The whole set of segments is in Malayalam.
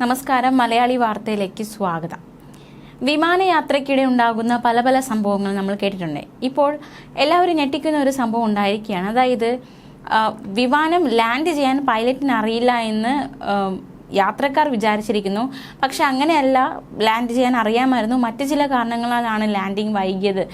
നമസ്കാരം. മലയാളി വാർത്തയിലേക്ക് സ്വാഗതം. വിമാനയാത്രയ്ക്കിടെ ഉണ്ടാകുന്ന പല പല സംഭവങ്ങൾ നമ്മൾ കേട്ടിട്ടുണ്ട്. ഇപ്പോൾ എല്ലാവരും ഞെട്ടിക്കുന്ന ഒരു സംഭവം ഉണ്ടായിരിക്കുകയാണ്. അതായത് വിമാനം ലാൻഡ് ചെയ്യാൻ പൈലറ്റിന് അറിയില്ല എന്ന് യാത്രക്കാർ വിചാരിച്ചിരിക്കുന്നു. പക്ഷെ അങ്ങനെയല്ല ലാൻഡ് ചെയ്യാൻ അറിയാമായിരുന്നു. മറ്റ് ചില കാരണങ്ങളാണ് ലാൻഡിംഗ് വൈകിയത്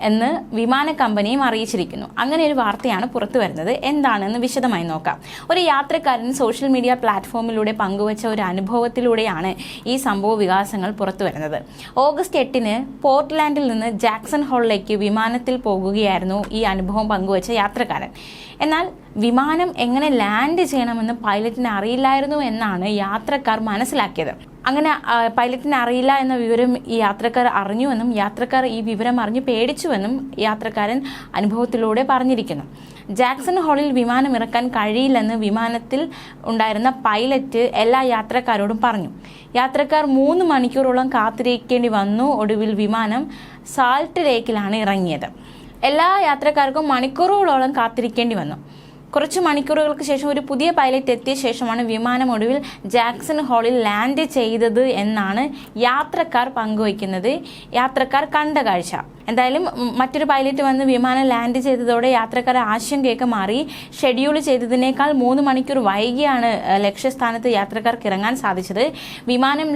എന്ന് വിമാന കമ്പനിയും അറിയിച്ചിരിക്കുന്നു. അങ്ങനെ ഒരു വാർത്തയാണ് പുറത്തു വരുന്നത്. എന്താണെന്ന് വിശദമായി നോക്കാം. ഒരു യാത്രക്കാരൻ സോഷ്യൽ മീഡിയ പ്ലാറ്റ്ഫോമിലൂടെ പങ്കുവച്ച ഒരു അനുഭവത്തിലൂടെയാണ് ഈ സംഭവ വികാസങ്ങൾ പുറത്തു വരുന്നത്. ഓഗസ്റ്റ് എട്ടിന് പോർട്ട്ലാൻഡിൽ നിന്ന് ജാക്സൺ ഹോളിലേക്ക് വിമാനത്തിൽ പോകുകയായിരുന്നു ഈ അനുഭവം പങ്കുവച്ച യാത്രക്കാരൻ. എന്നാൽ വിമാനം എങ്ങനെ ലാൻഡ് ചെയ്യണമെന്ന് പൈലറ്റിന് അറിയില്ലായിരുന്നു എന്നാണ് യാത്രക്കാർ മനസ്സിലാക്കിയത്. അങ്ങനെ പൈലറ്റിന് അറിയില്ല എന്ന വിവരം ഈ യാത്രക്കാർ അറിഞ്ഞുവെന്നും യാത്രക്കാർ ഈ വിവരം അറിഞ്ഞ് പേടിച്ചുവെന്നും യാത്രക്കാരൻ അനുഭവത്തിലൂടെ പറഞ്ഞിരിക്കുന്നു. ജാക്സൺ ഹോളിൽ വിമാനം ഇറക്കാൻ കഴിയില്ലെന്ന് വിമാനത്തിൽ ഉണ്ടായിരുന്ന പൈലറ്റ് എല്ലാ യാത്രക്കാരോടും പറഞ്ഞു. യാത്രക്കാർ മൂന്ന് മണിക്കൂറോളം കാത്തിരിക്കേണ്ടി വന്നു. ഒടുവിൽ വിമാനം സാൾട്ട് ലേക്കിലാണ് ഇറങ്ങിയത്. എല്ലാ യാത്രക്കാർക്കും മണിക്കൂറുകളോളം കാത്തിരിക്കേണ്ടി വന്നു. കുറച്ച് മണിക്കൂറുകൾക്ക് ശേഷം ഒരു പുതിയ പൈലറ്റ് എത്തിയ ശേഷമാണ് വിമാനം ഒടുവിൽ ജാക്സൺ ഹാളിൽ ലാൻഡ് ചെയ്തത് എന്നാണ് യാത്രക്കാർ പങ്കുവയ്ക്കുന്നത്. യാത്രക്കാർ കണ്ട കാഴ്ച. എന്തായാലും മറ്റൊരു പൈലറ്റ് വന്ന് വിമാനം ലാൻഡ് ചെയ്തതോടെ യാത്രക്കാർ ആശങ്കയൊക്കെ മാറി. ഷെഡ്യൂൾ ചെയ്തതിനേക്കാൾ മൂന്ന് മണിക്കൂർ വൈകിയാണ് ലക്ഷ്യസ്ഥാനത്ത് യാത്രക്കാർക്ക് ഇറങ്ങാൻ സാധിച്ചത്. വിമാനം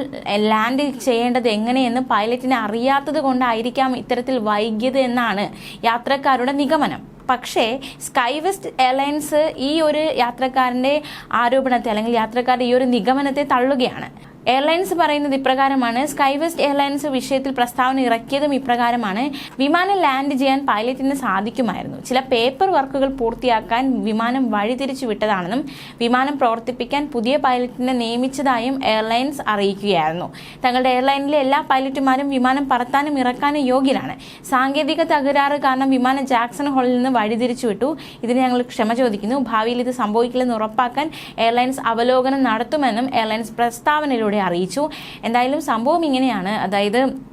ലാൻഡ് ചെയ്യേണ്ടത് എങ്ങനെയെന്ന് പൈലറ്റിന് അറിയാത്തത് കൊണ്ടായിരിക്കാം ഇത്തരത്തിൽ വൈകിയത് എന്നാണ് യാത്രക്കാരുടെ നിഗമനം. പക്ഷേ സ്കൈവെസ്റ്റ് എയർലൈൻസ് ഈ ഒരു യാത്രക്കാരന്റെ ആരോപണത്തെ അല്ലെങ്കിൽ യാത്രക്കാരുടെ ഈ ഒരു നിഗമനത്തെ തള്ളുകയാണ്. എയർലൈൻസ് പറയുന്നത് ഇപ്രകാരമാണ്. സ്കൈവെസ്റ്റ് എയർലൈൻസ് വിഷയത്തിൽ പ്രസ്താവന ഇറക്കിയതും ഇപ്രകാരമാണ്. വിമാനം ലാൻഡ് ചെയ്യാൻ പൈലറ്റിന് സാധിക്കുമായിരുന്നു. ചില പേപ്പർ വർക്കുകൾ പൂർത്തിയാക്കാൻ വിമാനം വഴിതിരിച്ചു വിട്ടതാണെന്നും വിമാനം പ്രവർത്തിപ്പിക്കാൻ പുതിയ പൈലറ്റിനെ നിയമിച്ചതായും എയർലൈൻസ് അറിയിക്കുകയായിരുന്നു. തങ്ങളുടെ എയർലൈനിലെ എല്ലാ പൈലറ്റുമാരും വിമാനം പറത്താനും ഇറക്കാനും യോഗ്യരാണ്. സാങ്കേതിക തകരാറ് കാരണം വിമാനം ജാക്സൺ ഹാളിൽ നിന്ന് വഴിതിരിച്ചു വിട്ടു. ഇതിന് ഞങ്ങൾ ക്ഷമ ചോദിക്കുന്നു. ഭാവിയിൽ ഇത് സംഭവിക്കില്ലെന്ന് ഉറപ്പാക്കാൻ എയർലൈൻസ് അവലോകനം നടത്തുമെന്നും എയർലൈൻസ് പ്രസ്താവനയിലൂടെ അറിയിച്ചു. എന്തായാലും സംഭവം ഇങ്ങനെയാണ്. അതായത്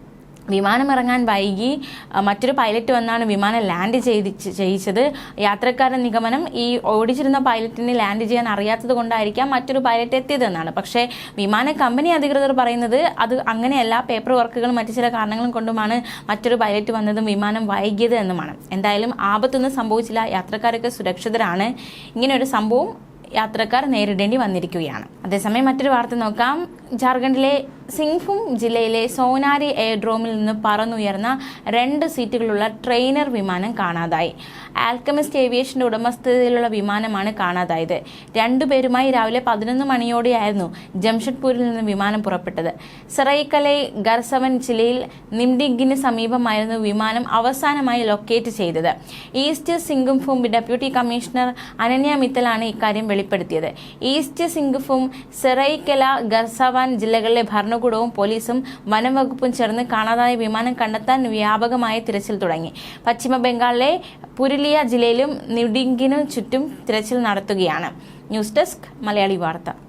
വിമാനം ഇറങ്ങാൻ വൈകി മറ്റൊരു പൈലറ്റ് വന്നാണ് വിമാനം ലാൻഡ് ചെയ്തി ചെയ്യിച്ചത്. യാത്രക്കാരുടെ നിഗമനം ഈ ഓടിച്ചിരുന്ന പൈലറ്റിനെ ലാൻഡ് ചെയ്യാൻ അറിയാത്തത് കൊണ്ടായിരിക്കാം മറ്റൊരു പൈലറ്റ് എത്തിയതെന്നാണ്. പക്ഷേ വിമാന കമ്പനി അധികൃതർ പറയുന്നത് അത് അങ്ങനെയല്ല പേപ്പർ വർക്കുകളും മറ്റു ചില കാരണങ്ങളും കൊണ്ടുമാണ് മറ്റൊരു പൈലറ്റ് വന്നതും വിമാനം വൈകിയത് എന്നുമാണ്. എന്തായാലും ആപത്തൊന്നും സംഭവിച്ചില്ല. യാത്രക്കാരൊക്കെ സുരക്ഷിതരാണ്. ഇങ്ങനെയൊരു സംഭവം യാത്രക്കാർ നേരിടേണ്ടി വന്നിരിക്കുകയാണ്. അതേസമയം മറ്റൊരു വാർത്ത നോക്കാം. ജാർഖണ്ഡിലെ സിംഗ്ഭും ജില്ലയിലെ സോനാരി എയർഡ്രോമിൽ നിന്ന് പറന്നുയർന്ന രണ്ട് സീറ്റുകളുള്ള ട്രെയിനർ വിമാനം കാണാതായി. ആൽക്കമിസ്റ്റ് ഏവിയേഷന്റെ ഉടമസ്ഥതയിലുള്ള വിമാനമാണ് കാണാതായത്. രണ്ടുപേരുമായി രാവിലെ പതിനൊന്ന് മണിയോടെയായിരുന്നു ജംഷഡ്പൂരിൽ നിന്ന് വിമാനം പുറപ്പെട്ടത്. സെറൈക്കലെ ഗർസവൻ ജില്ലയിൽ നിംഡിഗിന് സമീപമായിരുന്നു വിമാനം അവസാനമായി ലൊക്കേറ്റ് ചെയ്തത്. ഈസ്റ്റ് സിംഗുംഫും ഡെപ്യൂട്ടി കമ്മീഷണർ അനന്യ മിത്തലാണ് ഇക്കാര്യം വെളിപ്പെടുത്തിയത്. ഈസ്റ്റ് സിംഗുഫും സെറൈക്കല ഗർസവാൻ ജില്ലകളിലെ ഭരണകൂടവും പോലീസും വനം വകുപ്പും ചേർന്ന് കാണാതായ വിമാനം കണ്ടെത്താൻ വ്യാപകമായ തിരച്ചിൽ തുടങ്ങി. പശ്ചിമ ബംഗാളിലെ പുരുലിയ ജില്ലയിലും നിഡിങ്കിനു ചുറ്റും തിരച്ചിൽ നടത്തുകയാണ്. ന്യൂസ് ഡെസ്ക് മലയാളി വാർത്ത.